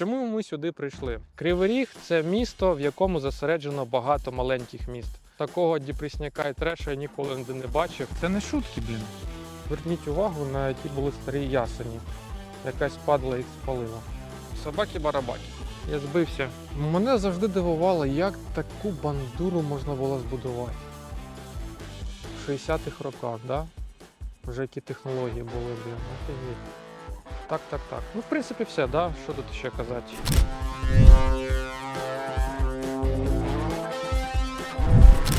Чому ми сюди прийшли? Кривий Ріг це місто, в якому зосереджено багато маленьких міст. Такого діпресняка і треша я ніколи не бачив. Це не шутки, блін. Зверніть увагу на які були старі ясені. Якась падла їх спалила. Собаки-барабаки. Я збився. Мене завжди дивувало, як таку бандуру можна було збудувати. В 60-х роках, да? Вже які технології були, блін. Офігеть. Так, так, так. Ну, в принципі, все, да? Що тут ще казати?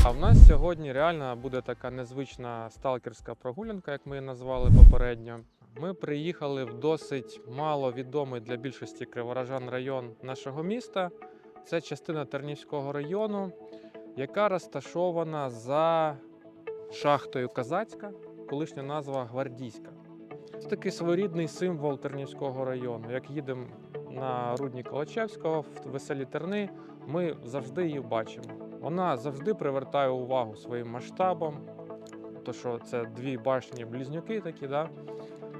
А в нас сьогодні реально буде така незвична сталкерська прогулянка, як ми її назвали попередньо. Ми приїхали в досить маловідомий для більшості криворожан район нашого міста. Це частина Тернівського району, яка розташована за шахтою Казацька, колишня назва Гвардійська. Це такий своєрідний символ Тернівського району. Як їдемо на Рудні Колочевського в веселі терни, ми завжди її бачимо. Вона завжди привертає увагу своїм масштабом, то що це дві башні близнюки такі, да?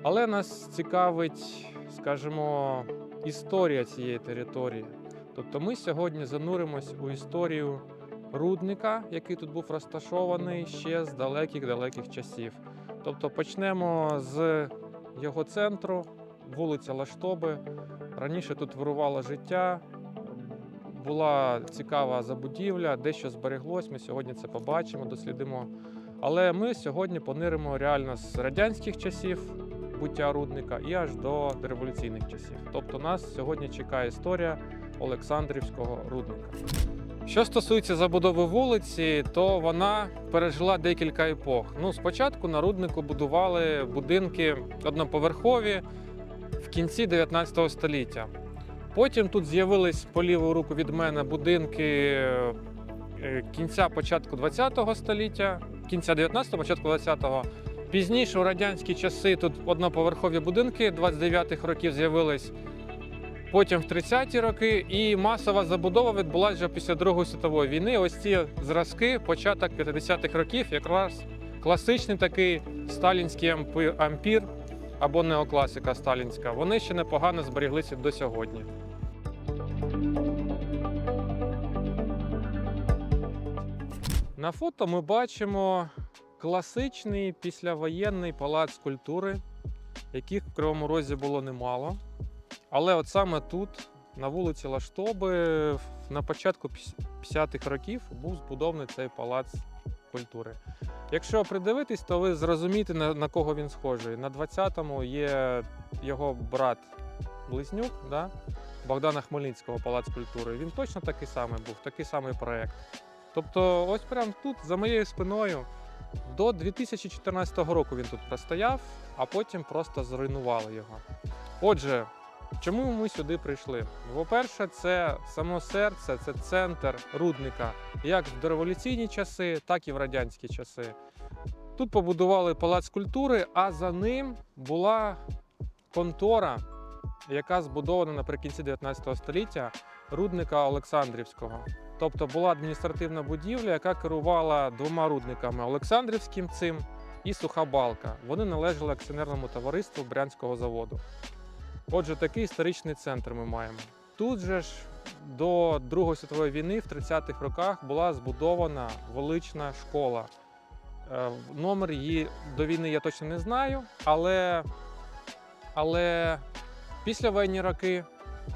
але нас цікавить, скажімо, історія цієї території. Тобто ми сьогодні зануримось у історію рудника, який тут був розташований ще з далеких-далеких часів. Тобто почнемо з його центру, вулиця Лаштоби. Раніше тут вирувало життя, була цікава забудівля, дещо збереглось. Ми сьогодні це побачимо, дослідимо. Але ми сьогодні пониримо реально з радянських часів буття рудника і аж до революційних часів. Тобто нас сьогодні чекає історія Олександрівського рудника. Що стосується забудови вулиці, то вона пережила декілька епох. Ну, спочатку на руднику будували будинки одноповерхові в кінці 19 століття. Потім тут з'явились по ліву руку від мене будинки е, кінця початку 20 століття, кінця 19-го, початку 20-го. Пізніше у радянські часи тут одноповерхові будинки 29-х років з'явились. Потім в 30-ті роки і масова забудова відбулася вже після Другої світової війни. Ось ці зразки, початок 50-х років, якраз класичний такий сталінський ампір або неокласика сталінська. Вони ще непогано зберіглися до сьогодні. На фото ми бачимо класичний післявоєнний палац культури, яких в Кривому Розі було немало. Але от саме тут, на вулиці Лаштоби, на початку 50-х років був збудований цей палац культури. Якщо придивитись, то ви зрозумієте, на, кого він схожий. На 20-му є його брат Близнюк, да? Богдана Хмельницького Палац культури. Він точно такий самий був, такий самий проєкт. Тобто, ось прямо тут, за моєю спиною, до 2014 року він тут простояв, а потім просто зруйнували його. Отже, чому ми сюди прийшли? По-перше, це само серце, це центр рудника, як в дореволюційні часи, так і в радянські часи. Тут побудували палац культури, а за ним була контора, яка збудована наприкінці 19 століття рудника Олександрівського. Тобто була адміністративна будівля, яка керувала двома рудниками Олександрівським цим і Суха Балка. Вони належали акціонерному товариству Брянського заводу. Отже, такий історичний центр ми маємо. Тут же ж до Другої світової війни в 30-х роках була збудована велична школа. Е, Номер її до війни я точно не знаю, але, але після воєнні роки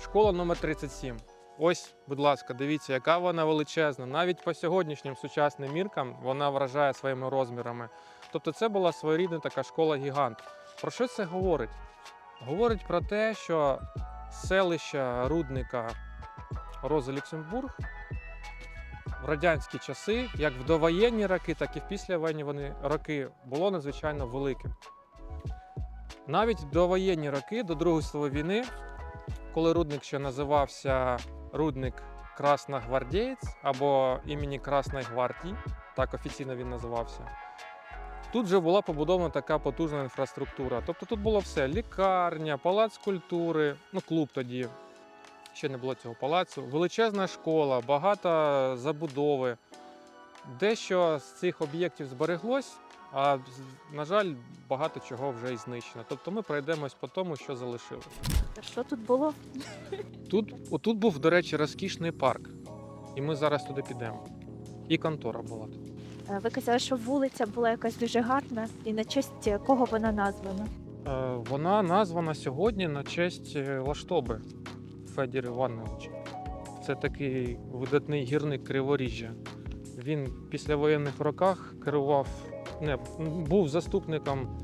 школа номер 37. Ось, будь ласка, дивіться, яка вона величезна. Навіть по сьогоднішнім сучасним міркам вона вражає своїми розмірами. Тобто, це була своєрідна така школа-гігант. Про що це говорить? Говорить про те, що селище рудника Роза Люксембург в радянські часи, як в довоєнні роки, так і в післявоєнні вони роки, було надзвичайно великим. Навіть довоєнні роки, до Другої світової війни, коли рудник ще називався рудник Красногвардієць або імені Красної гвардії, так офіційно він називався. Тут вже була побудована така потужна інфраструктура. Тобто тут було все: лікарня, палац культури, ну клуб тоді. Ще не було цього палацу. Величезна школа, багато забудови. Дещо з цих об'єктів збереглось, А на жаль, багато чого вже і знищено. Тобто ми пройдемось по тому, що залишилося. Та Що тут було? Тут, отут був, до речі, розкішний парк, і ми зараз туди підемо. І контора була тут. Е, Ви казали, що вулиця була якась дуже гарна, і на честь кого вона названа? Е, Вона названа сьогодні на честь е, Лаштоби Федір Івановича. Це такий видатний гірник Криворіжжя. Він в післявоєнних роках керував, не, був заступником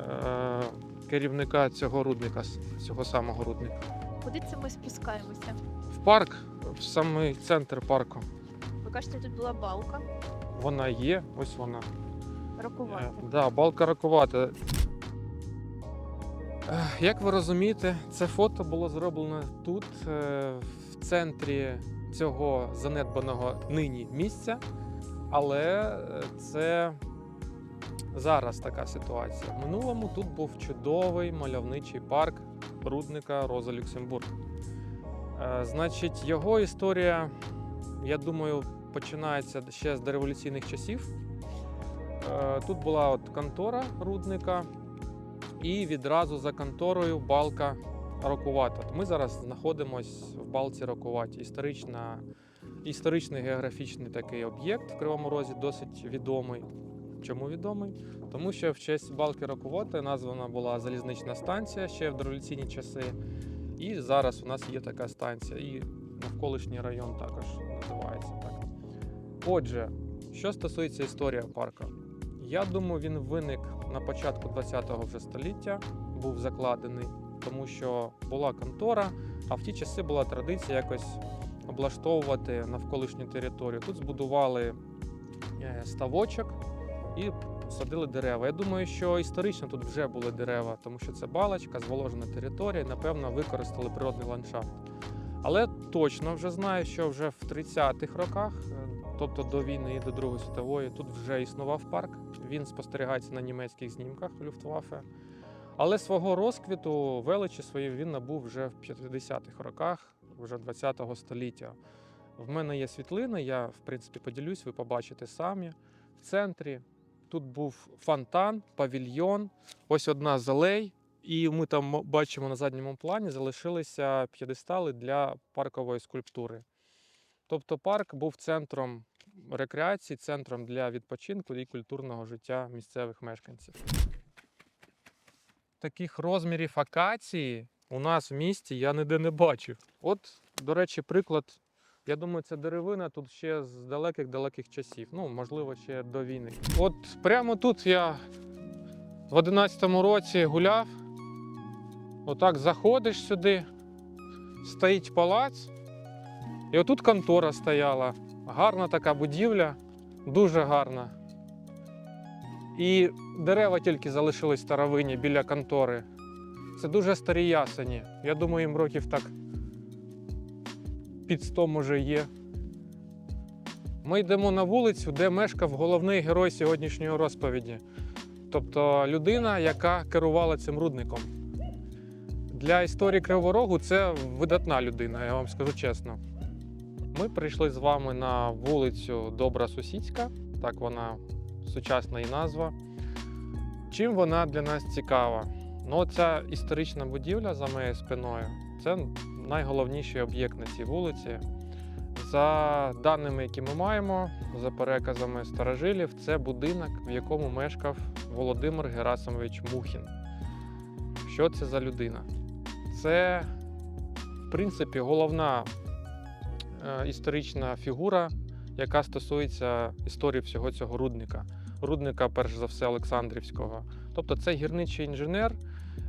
е, керівника цього рудника, цього самого рудника. Куди це ми спускаємося? В парк, в самий центр парку. Ви кажете, тут була балка Вона є, ось вона. рокувати. Е, Да, балка ракувата. Як ви розумієте, це фото було зроблено тут, е, в центрі цього занедбаного нині місця, але е, це зараз така ситуація. В минулому тут був чудовий мальовничий парк рудника Роза Люксембург. Е, Значить, його історія, я думаю, починається ще з дореволюційних часів. Е, Тут була от контора рудника, і відразу за конторою балка Рокувата. Ми зараз знаходимося в балці Рокуваті. Історична, історичний географічний такий об'єкт в Кривому Розі, досить відомий. Чому відомий? Тому що в честь балки Рокувати названа була залізнична станція ще в дореволюційні часи. І зараз у нас є така станція. І навколишній район також називається так. Отже, що стосується історії парку, я думаю, він виник на початку 20-го вже століття, був закладений, тому що була контора, а в ті часи була традиція якось облаштовувати навколишню територію. Тут збудували е, ставочок і садили дерева. Я думаю, що історично тут вже були дерева, тому що це балочка, зволожена територія, і, напевно, використали природний ландшафт. Але точно вже знаю, що вже в 30-х роках, е, тобто до війни і до Другої світової, тут вже існував парк. Він спостерігається на німецьких знімках Люфтваффе. Але свого розквіту величі свої він набув вже в 50-х роках, вже 20-го століття. В мене є світлини, я в принципі поділюсь, ви побачите самі. В центрі тут був фонтан, павільйон, ось одна з алей. І ми там бачимо на задньому плані залишилися п'єдестали для паркової скульптури. Тобто парк був центром рекреації, центром для відпочинку і культурного життя місцевих мешканців. Таких розмірів акації у нас в місті я ніде не бачив. От, до речі, приклад. Я думаю, це деревина тут ще з далеких-далеких часів. Ну, можливо, ще до війни. От прямо тут я в 11-му році гуляв. Отак заходиш сюди, стоїть палац, і отут контора стояла. Гарна така будівля, дуже гарна. І дерева тільки залишились старовинні біля контори. Це дуже старі ясені. Я думаю, їм років так під 100 може є. Ми йдемо на вулицю, де мешкав головний герой сьогоднішньої розповіді. Тобто людина, яка керувала цим рудником. Для історії Кривого Рогу це видатна людина, я вам скажу чесно. Ми прийшли з вами на вулицю Добра Сусідська, так вона сучасна і назва. Чим вона для нас цікава? Ну, ця історична будівля за моєю спиною це найголовніший об'єкт на цій вулиці. За даними, які ми маємо, за переказами старожилів, це будинок, в якому мешкав Володимир Герасимович Мухін. Що це за людина? Це, в принципі, головна е, історична фігура, яка стосується історії всього цього рудника. Рудника, перш за все, Олександрівського. Тобто це гірничий інженер,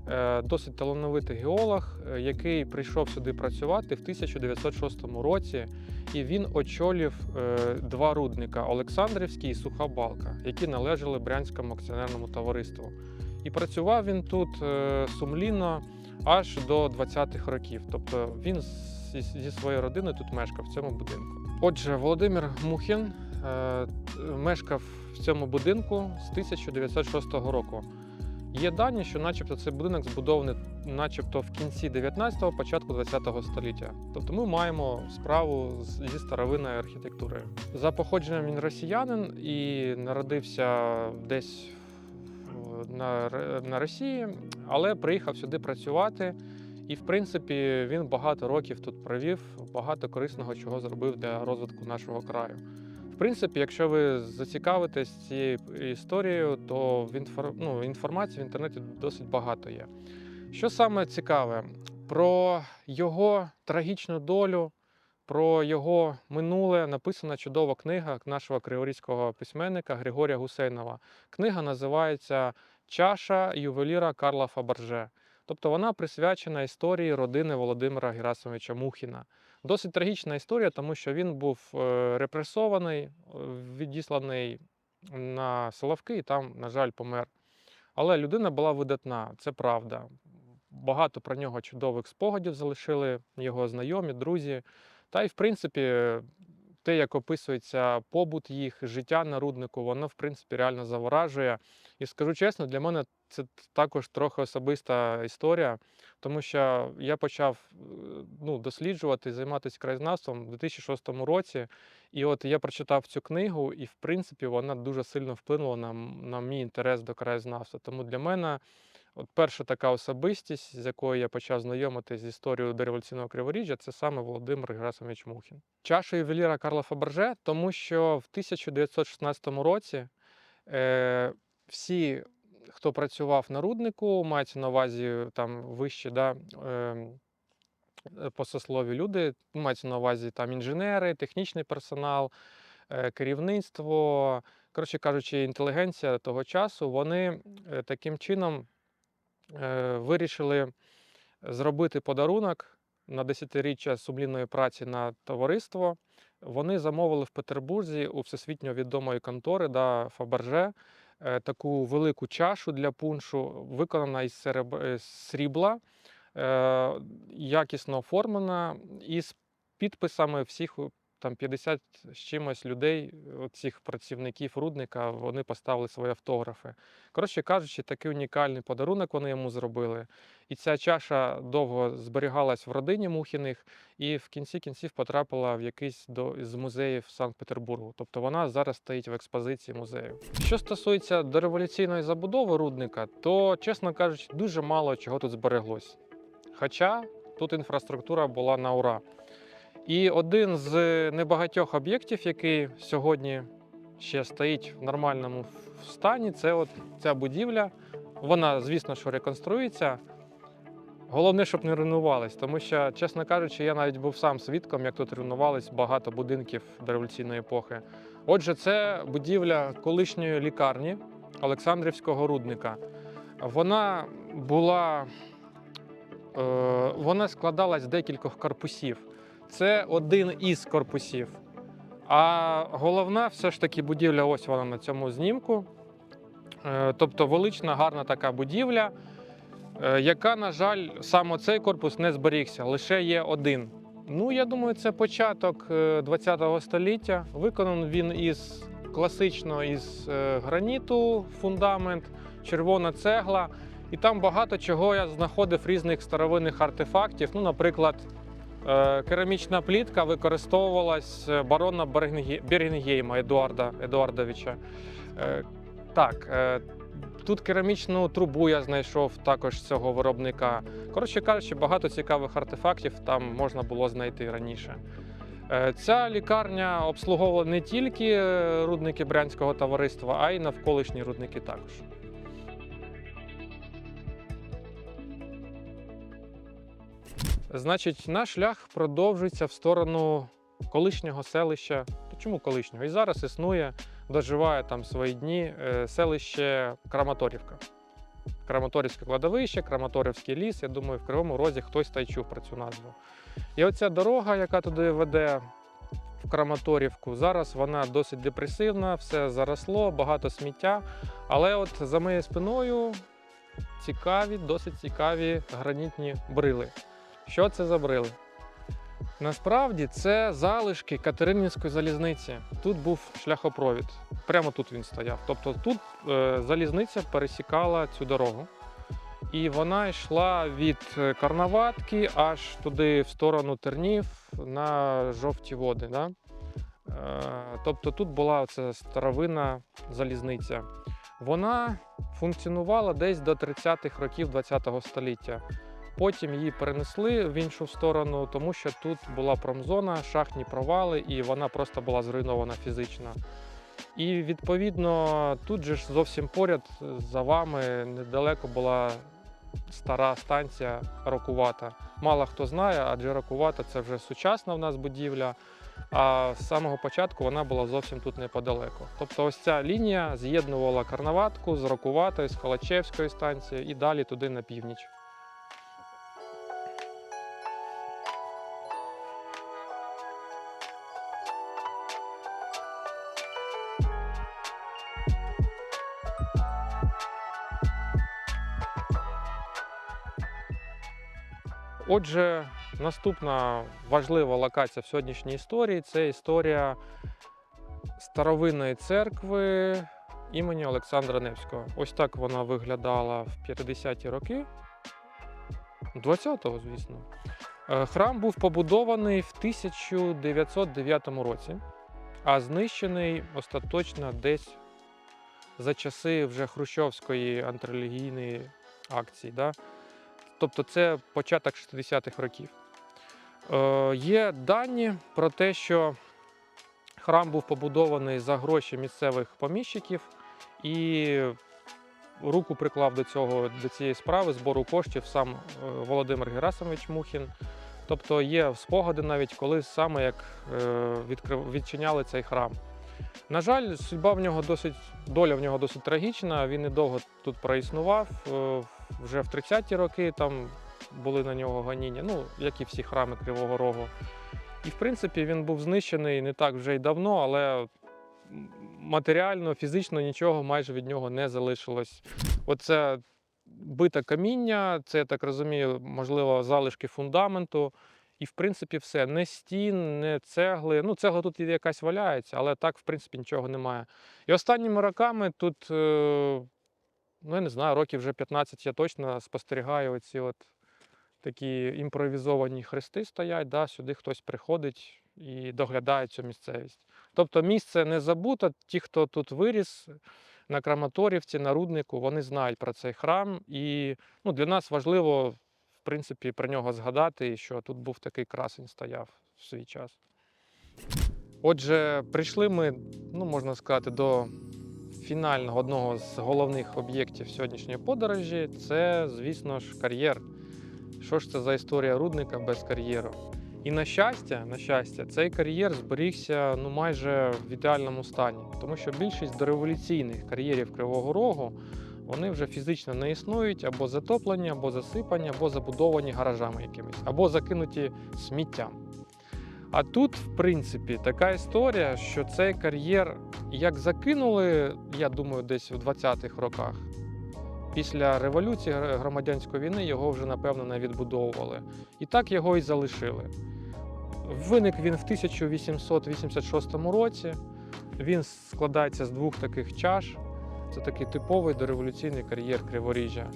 е, досить талановитий геолог, е, який прийшов сюди працювати в 1906 році, і він очолив е, два рудника Олександрівський і Суха Балка, які належали Брянському акціонерному товариству. І працював він тут сумлінно аж до 20-х років. Тобто він зі, своєю родиною тут мешкав в цьому будинку. Отже, Володимир Мухін е, мешкав в цьому будинку з 1906 року. Є дані, що, начебто, цей будинок збудований начебто в кінці 19-го, початку 20-го століття. Тобто ми маємо справу зі старовинною архітектурою. За походженням він росіянин і народився десь на, на Росії, але приїхав сюди працювати. І, в принципі, він багато років тут провів, багато корисного чого зробив для розвитку нашого краю. В принципі, якщо ви зацікавитесь цією історією, то в інфор... ну, інформації в інтернеті досить багато є. Що саме цікаве, про його трагічну долю, про його минуле написана чудова книга нашого криворізького письменника Григорія Гусейнова. Книга називається Чаша ювеліра Карла Фаберже. Тобто вона присвячена історії родини Володимира Герасимовича Мухіна. Досить трагічна історія, тому що він був е, репресований, е, відісланий на Соловки і там, на жаль, помер. Але людина була видатна, це правда. Багато про нього чудових спогадів залишили його знайомі, друзі. Та й, в принципі, те, як описується побут їх, життя на руднику, воно, в принципі, реально заворажує. І скажу чесно, для мене це також трохи особиста історія, тому що я почав е, ну, досліджувати, займатися краєзнавством у 2006 році. І от я прочитав цю книгу, і в принципі вона дуже сильно вплинула на, на мій інтерес до краєзнавства. Тому для мене от перша така особистість, з якою я почав знайомитися з історією дореволюційного Криворіжжя, це саме Володимир Герасимович Мухін. Чаша ювеліра Карла Фаберже, тому що в 1916 році е, всі, хто працював на руднику, мається на увазі там вищі, да, ем, е, по люди, мається на увазі там інженери, технічний персонал, е, керівництво, коротше кажучи, інтелігенція того часу, вони е, таким чином вирішили зробити подарунок на десятиріччя сумлінної праці на товариство. Вони замовили в Петербурзі у всесвітньо відомої контори да, Фаберже е, таку велику чашу для пуншу, виконана із е, срібла, е, якісно оформлена, із підписами всіх там 50 з чимось людей, цих працівників рудника, вони поставили свої автографи. Коротше кажучи, такий унікальний подарунок вони йому зробили. І ця чаша довго зберігалась в родині Мухіних і в кінці кінців потрапила в якийсь до, з музеїв Санкт-Петербургу. Тобто вона зараз стоїть в експозиції музею. Що стосується дореволюційної забудови рудника, то, чесно кажучи, дуже мало чого тут збереглось. Хоча тут інфраструктура була на ура. І один з небагатьох об'єктів, який сьогодні ще стоїть в нормальному стані, це от ця будівля. Вона, звісно, що реконструюється. Головне, щоб не руйнувались, тому що, чесно кажучи, я навіть був сам свідком, як тут руйнувались багато будинків дореволюційної епохи. Отже, це будівля колишньої лікарні Олександрівського рудника. Вона була, е, вона складалась з декількох корпусів. Це один із корпусів. А головна все ж таки будівля, ось вона на цьому знімку. Е, Тобто велична, гарна така будівля, е, яка, на жаль, саме цей корпус не зберігся, лише є один. Ну, я думаю, це початок ХХ століття. Виконаний він із класично із е, граніту, фундамент, червона цегла. І там багато чого я знаходив різних старовинних артефактів. Ну, наприклад, е, керамічна плітка використовувалась е, барона Бернге- Едуарда Едуардовича. Е, Так, е, тут керамічну трубу я знайшов також цього виробника. Коротше кажучи, багато цікавих артефактів там можна було знайти раніше. Е, Ця лікарня обслуговувала не тільки е, рудники Брянського товариства, а й навколишні рудники також. Значить, наш шлях продовжується в сторону колишнього селища. Чому колишнього? І зараз існує, доживає там свої дні е, селище Краматорівка. Краматорівське кладовище, Краматорівський ліс. Я думаю, в Кривому Розі хтось та й чув про цю назву. І оця дорога, яка туди веде в Краматорівку, зараз вона досить депресивна, все заросло, багато сміття. Але от за моєю спиною цікаві, досить цікаві гранітні брили. Що це за брили? Насправді це залишки Катерининської залізниці. Тут був шляхопровід. Прямо тут він стояв. Тобто тут е, залізниця пересікала цю дорогу. і вона йшла від е, Карнаватки аж туди в сторону Тернів на жовті води. Да? Е, Тобто тут була ця старовинна залізниця. Вона функціонувала десь до 30-х років ХХ століття. Потім її перенесли в іншу сторону, тому що тут була промзона, шахтні провали, і вона просто була зруйнована фізично. І відповідно тут же ж зовсім поряд за вами недалеко була стара станція Рокувата. Мало хто знає, адже Рокувата це вже сучасна в нас будівля. А з самого початку вона була зовсім тут неподалеку. Тобто, ось ця лінія з'єднувала Карнаватку з Рокуватою, з Халачевської станції і далі туди на північ. Отже, наступна важлива локація в сьогоднішній історії це історія старовинної церкви імені Олександра Невського. Ось так вона виглядала в 50-ті роки. 20-го, звісно. Е, Храм був побудований в 1909 році, а знищений остаточно десь за часи вже Хрущовської антирелігійної акції. Да? Тобто це початок 60-х років. Е, є дані про те, що храм був побудований за гроші місцевих поміщиків і руку приклав до цього до цієї справи збору коштів сам е, Володимир Герасимович Мухін. Тобто є спогади навіть, коли саме як е, відкрив, відчиняли цей храм. На жаль, судьба в нього досить, доля в нього досить трагічна. Він недовго тут проіснував. Вже в 30-ті роки там були на нього ганіння, ну, як і всі храми Кривого Рогу. І, в принципі, він був знищений не так вже й давно, але матеріально, фізично нічого майже від нього не залишилось. Оце бите каміння, це, я так розумію, можливо, залишки фундаменту. І, в принципі, все. Не стін, не цегли. Ну, цегла тут якась валяється, але так, в принципі, нічого немає. І останніми роками тут, е, ну я не знаю, років вже 15 я точно спостерігаю оці от такі імпровізовані хрести стоять. Да, сюди хтось приходить і доглядає цю місцевість. Тобто місце не забуто. Ті, хто тут виріс на Краматорівці, на Руднику, вони знають про цей храм. І ну, для нас важливо, в принципі, про нього згадати, що тут був такий красень стояв в свій час. Отже, прийшли ми, ну можна сказати, до фінального одного з головних об'єктів сьогоднішньої подорожі. Це, звісно ж, кар'єр. Що ж це за історія рудника без кар'єру? І на щастя, на щастя, цей кар'єр зберігся ну майже в ідеальному стані, тому що більшість дореволюційних кар'єрів Кривого Рогу вони вже фізично не існують або затоплені, або засипані, або забудовані гаражами якимись, або закинуті сміттям. А тут, в принципі, така історія, що цей кар'єр як закинули, я думаю, десь в 20-х роках. Після революції громадянської війни його вже напевно не відбудовували. І так його і залишили. Виник він в 1886 році. Він складається з двох таких чаш. Це такий типовий дореволюційний кар'єр Криворіжжя.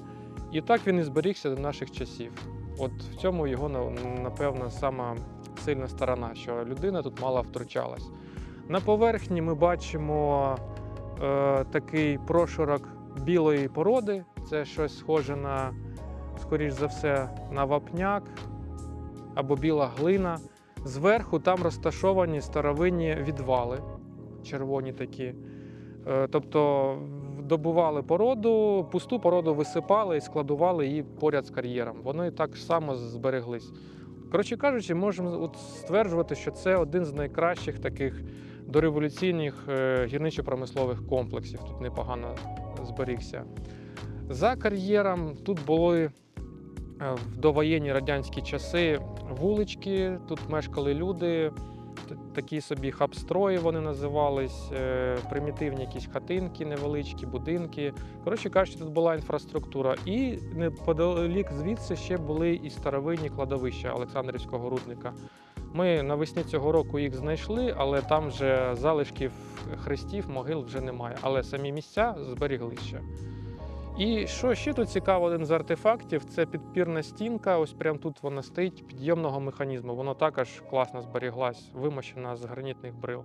І так він і зберігся до наших часів. От в цьому його напевно сама сильна сторона, що людина тут мало втручалась. На поверхні ми бачимо е, такий прошурок білої породи. Це щось схоже на, скоріш за все, на вапняк або біла глина. Зверху там розташовані старовинні відвали, червоні такі. Е, Тобто добували породу, пусту породу висипали і складували її поряд з кар'єром. Вони так само збереглись. Коротше кажучи, можемо от стверджувати, що це один з найкращих таких дореволюційних е, гірничо-промислових комплексів. Тут непогано зберігся. За кар'єром тут були е, в довоєнні радянські часи вулички, тут мешкали люди, такі собі хабстрої вони називались, е, примітивні якісь хатинки, невеличкі, будинки. Коротше кажучи, тут була інфраструктура. І неподалік звідси ще були і старовинні кладовища Олександрівського рудника. Ми навесні цього року їх знайшли, але там вже залишків хрестів, могил вже немає. Але самі місця зберігли ще. І що ще тут цікаво, один з артефактів це підпірна стінка. Ось прямо тут вона стоїть підйомного механізму. Воно також класно зберіглась, вимощена з гранітних брил.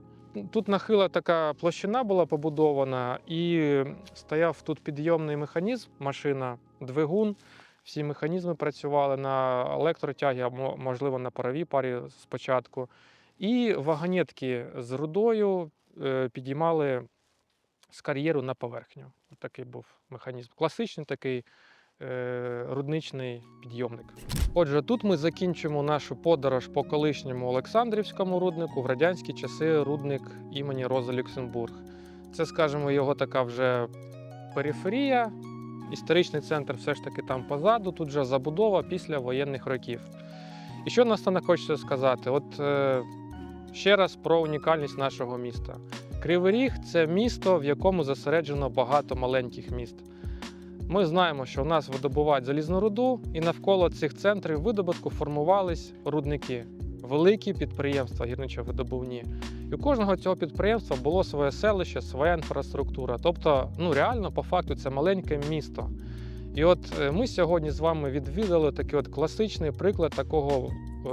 Тут нахила така площина була побудована, і стояв тут підйомний механізм, машина, двигун. Всі механізми працювали на електротягі, а можливо на паровій парі спочатку. І вагонетки з рудою е, підіймали з кар'єру на поверхню. Такий був механізм. Класичний такий е, рудничний підйомник. Отже, тут ми закінчимо нашу подорож по колишньому Олександрівському руднику в радянські часи рудник імені Роза Люксембург. Це, скажімо, його така вже периферія. Історичний центр все ж таки там позаду, тут вже забудова після воєнних років. І що наостанок хочеться сказати? От е, ще раз про унікальність нашого міста. Кривий Ріг це місто, в якому зосереджено багато маленьких міст. Ми знаємо, що в нас видобувають залізну руду, і навколо цих центрів видобутку формувались рудники, великі підприємства гірничо-видобувні. І у кожного цього підприємства було своє селище, своя інфраструктура. Тобто, ну реально, по факту, це маленьке місто. І от е, ми сьогодні з вами відвідали такий от класичний приклад такого е,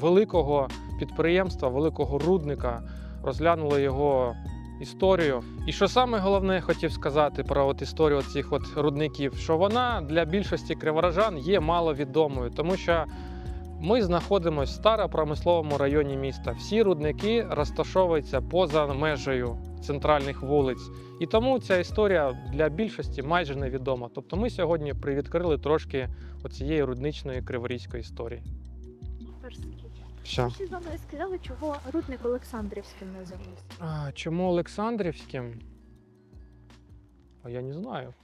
великого підприємства, великого рудника, розглянули його історію. І що саме головне, я хотів сказати про от історію цих от рудників, що вона для більшості криворожан є маловідомою, тому що ми знаходимося в старопромисловому районі міста. Всі рудники розташовуються поза межею центральних вулиць. І тому ця історія для більшості майже невідома. Тобто ми сьогодні привідкрили трошки оцієї рудничної криворізької історії. Все. Ще з вами сказали, чого рудник Олександрівським називався. А, чому Олександрівським? А я не знаю.